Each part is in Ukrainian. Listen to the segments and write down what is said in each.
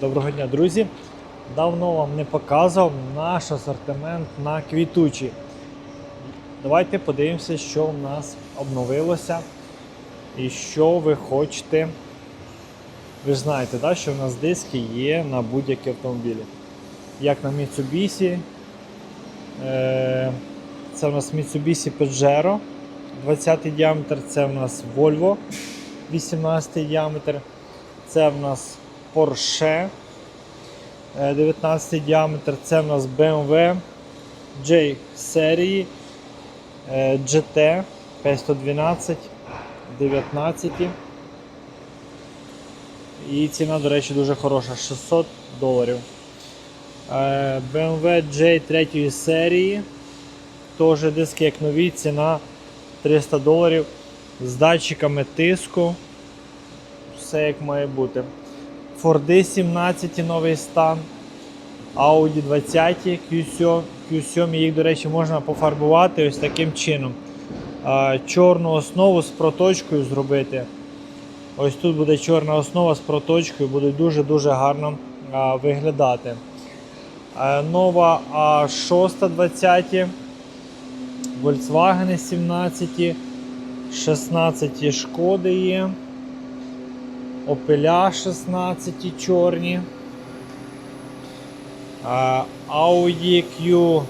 Доброго дня, друзі! Давно вам не показував наш асортимент на квітучі. Давайте подивимося, що в нас обновилося і що ви хочете. Ви ж знаєте, да, що в нас диски є на будь-які автомобілі. Як на Mitsubishi. Е, Це у нас Mitsubishi Pajero 20 діаметр, це в нас Volvo 18 діаметр, це в нас Porsche е, 19 діаметр, це в нас BMW J серії е, GT 512 19. І ціна, до речі, дуже хороша 600 доларів. Е, BMW J 3 серії. Теж диски як нові, ціна 300 доларів з датчиками тиску. Все як має бути. Ford 17 новий стан. Audi 20 Q7, Q7 їх, до речі, можна пофарбувати ось таким чином. Чорну основу з проточкою зробити. Ось тут буде чорна основа з проточкою, буде дуже-дуже гарно виглядати. Нова А6 20, Volkswagen 17, 16 шкоди є. Opel 16 чорні. Audi Q,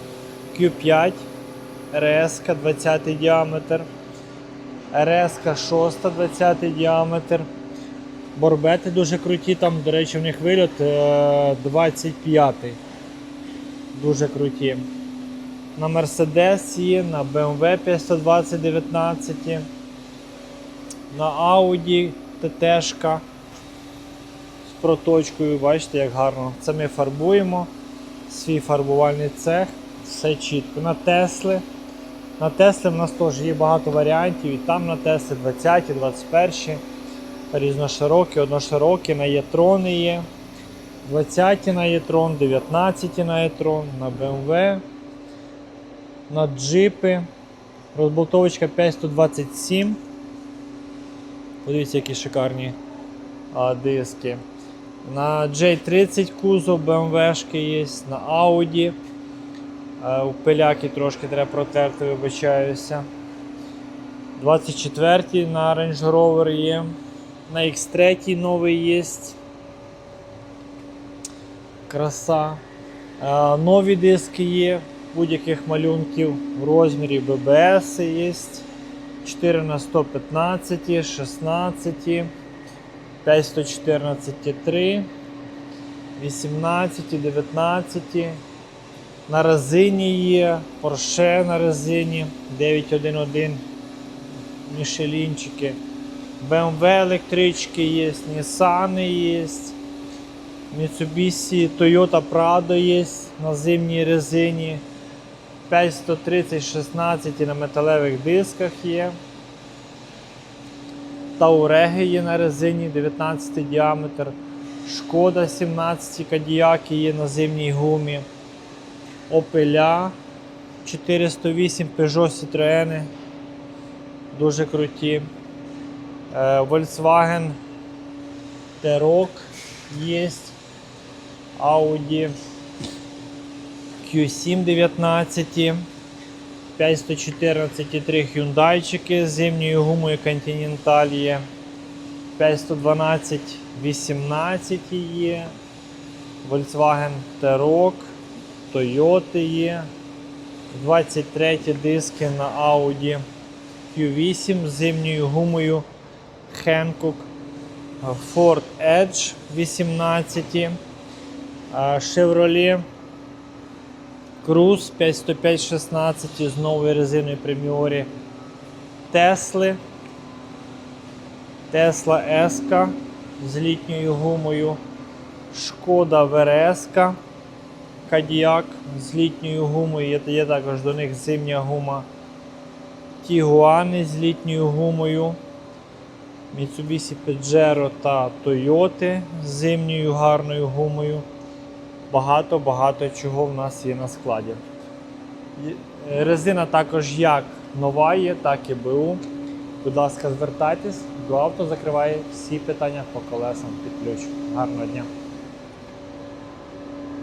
Q5 RS 20 діаметр. RS 6 20 діаметр. Борбети дуже круті, там, до речі, в них вильот е, 25. Дуже круті. На Mercedes на BMW 520 19, на Audi ТТ з проточкою, бачите, як гарно. Це ми фарбуємо. Свій фарбувальний цех, все чітко. На Тесли. На Тесли в нас теж є багато варіантів. І там на Тесли 20, 21, різноширокі, одноширокі, на Єтрони є. 20 на Єтрон, 19 на Єтрон, на BMW, на джипи. Розболтовочка 5127. Подивіться, які шикарні а, диски. На J30 кузов BMW є, на Audi. А, у пиляки трошки треба протерти, вибачаюся. 24 на Range Rover є. На X3 новий є. Краса. А, нові диски є будь-яких малюнків в розмірі BBS є. 4 на 115, 16, 5 114 3, 18, 19. На резині є, Porsche на резині 911, Мішелінчики, BMW електрички є, Nissan є, Mitsubishi Toyota Prado є на зимній резині. 5130 16 на металевих дисках є. Тауреги є на резині 19 діаметр. Шкода 17 кадіяки є на зимній гумі. Опеля 408 Peugeot Citroen. Дуже круті. Е, Volkswagen T-Roc є. Audi Q7 19, 5114 3 Hyundai з зимньою гумою Continental є, 5112 18 є, Volkswagen T-Roc, Toyota є, 23 диски на Audi Q8 з зимньою гумою Hankook, Ford Edge 18, Chevrolet Круз 5105-16 з новою резиною преміорі. Тесли. Тесла S з літньою гумою. Шкода ВРС. Кадіак з літньою гумою. Є також до них зимня гума. Тігуани з літньою гумою. Mitsubishi Pajero та Toyota з зимньою гарною гумою багато-багато чого в нас є на складі. Е, Резина також як нова є, так і БУ. Будь ласка, звертайтесь, до авто закриває всі питання по колесам під ключ. Гарного дня!